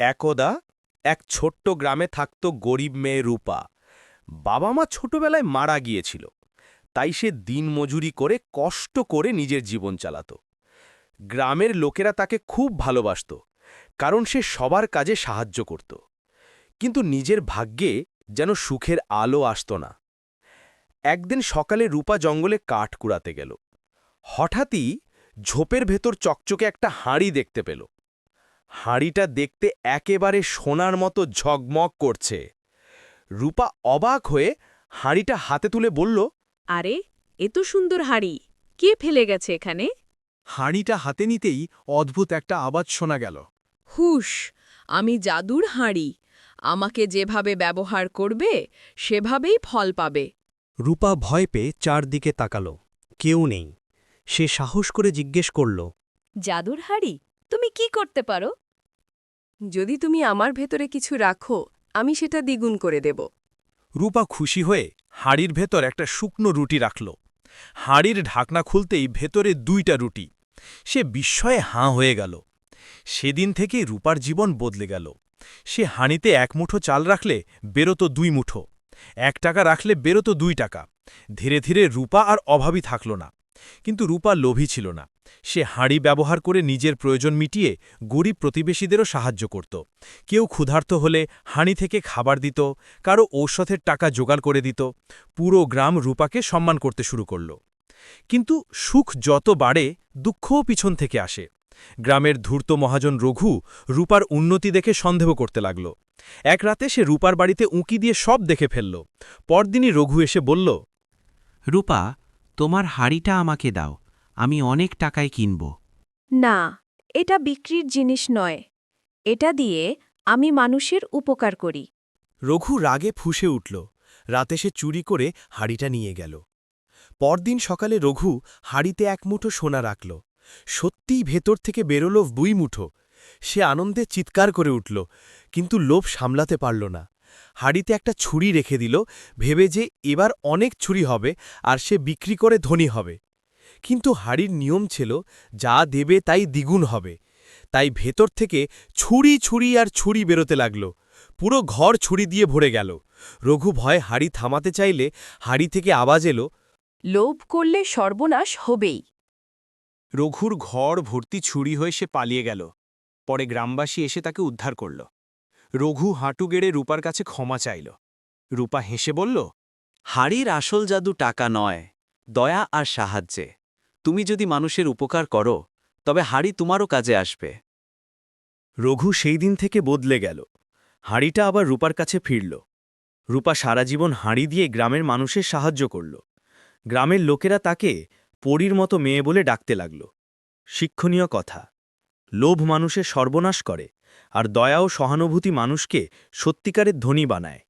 একদা এক ছোট্ট গ্রামে থাকত গরিব মেয়ে রূপা। বাবা মা ছোটবেলায় মারা গিয়েছিল, তাই সে দিনমজুরি করে কষ্ট করে নিজের জীবন চালাত। গ্রামের লোকেরা তাকে খুব ভালোবাসত, কারণ সে সবার কাজে সাহায্য করত। কিন্তু নিজের ভাগ্যে যেন সুখের আলো আসত না। একদিন সকালে রূপা জঙ্গলে কাঠ কুড়াতে গেল। হঠাৎই ঝোপের ভেতর চকচকে একটা হাঁড়ি দেখতে পেল। হাঁড়িটা দেখতে একেবারে সোনার মতো ঝগমগ করছে। রূপা অবাক হয়ে হাঁড়িটা হাতে তুলে বলল আরে এত সুন্দর হাঁড়ি। কে ফেলে গেছে এখানে? হাঁড়িটা হাতে নিতেই অদ্ভুত একটা আওয়াজ শোনা গেল। হুশ আমি জাদুর হাঁড়ি। আমাকে যেভাবে ব্যবহার করবে সেভাবেই ফল পাবে। রূপা ভয় পেয়ে চারদিকে তাকালো। কেউ নেই। সে সাহস করে জিজ্ঞেস করল জাদুর হাড়ি? তুমি কি করতে পারো? যদি তুমি আমার ভেতরে কিছু রাখো আমি সেটা দ্বিগুণ করে দেব। রূপা খুশি হয়ে হাঁড়ির ভেতর একটা শুকনো রুটি রাখল। হাঁড়ির ঢাকনা খুলতেই ভেতরে দুইটা রুটি। সে বিস্ময়ে হাঁ হয়ে গেল। সেদিন থেকেই রূপার জীবন বদলে গেল। সে হাঁড়িতে এক মুঠো চাল রাখলে বেরোত দুই মুঠো। এক টাকা রাখলে বেরোত দুই টাকা। ধীরে ধীরে রূপা আর অভাবী থাকল না। কিন্তু রূপা লোভী ছিল না। সে হাঁড়ি ব্যবহার করে নিজের প্রয়োজন মিটিয়ে গরিব প্রতিবেশীদেরও সাহায্য করত। কেউ ক্ষুধার্ত হলে হাঁড়ি থেকে খাবার দিত, কারও ঔষধের টাকা জোগাড় করে দিত, পুরো গ্রাম রূপাকে সম্মান করতে শুরু করল। কিন্তু সুখ যত বাড়ে, দুঃখও পিছন থেকে আসে। গ্রামের ধূর্ত মহাজন রঘু রূপার উন্নতি দেখে সন্দেহ করতে লাগল। এক রাতে সে রূপার বাড়িতে উঁকি দিয়ে সব দেখে ফেলল। পরদিনই রঘু এসে বলল, রূপা তোমার হাড়িটা আমাকে দাও আমি অনেক টাকায় কিনব। না এটা বিক্রির জিনিস নয়। এটা দিয়ে আমি মানুষের উপকার করি। রঘু রাগে ফুঁসে উঠল। রাতে সে চুরি করে হাড়িটা নিয়ে গেল। পরদিন সকালে রঘু হাড়িতে এক মুঠো সোনা রাখল। সত্যিই ভেতর থেকে বেরোল বুই মুঠো। সে আনন্দে চিৎকার করে উঠল কিন্তু লোভ সামলাতে পারল না। হাড়িতে একটা ছুরি রেখে দিল ভেবে যে এবার অনেক ছুরি হবে আর সে বিক্রি করে ধনী হবে। কিন্তু হাড়ির নিয়ম ছিল যা দেবে তাই দ্বিগুণ হবে। তাই ভেতর থেকে ছুরি ছুরি আর ছুরি বেরোতে লাগল। পুরো ঘর ছুরি দিয়ে ভরে গেল। রঘু ভয় হাড়ি থামাতে চাইলে হাড়ি থেকে আওয়াজ এলো লোভ করলে সর্বনাশ হবেই। রঘুর ঘর ভর্তি ছুরি হয়ে সে পালিয়ে গেল। পরে গ্রামবাসী এসে তাকে উদ্ধার করল। রঘু হাঁটু গেড়ে রূপার কাছে ক্ষমা চাইল। রূপা হেসে বলল হাড়ির আসল জাদু টাকা নয় দয়া আর সাহায্যে। তুমি যদি মানুষের উপকার করো তবে হাড়ি তোমারও কাজে আসবে। রঘু সেই দিন থেকে বদলে গেল। হাঁড়িটা আবার রূপার কাছে ফিরল। রূপা সারা জীবন হাঁড়ি দিয়ে গ্রামের মানুষের সাহায্য করল। গ্রামের লোকেরা তাকে পরীর মতো মেয়ে বলে ডাকতে লাগল। শিক্ষণীয় কথা। লোভ মানুষের সর্বনাশ করে আর দয়া ও সহানুভূতি মানুষকে সত্যিকারের ধনী বানায়।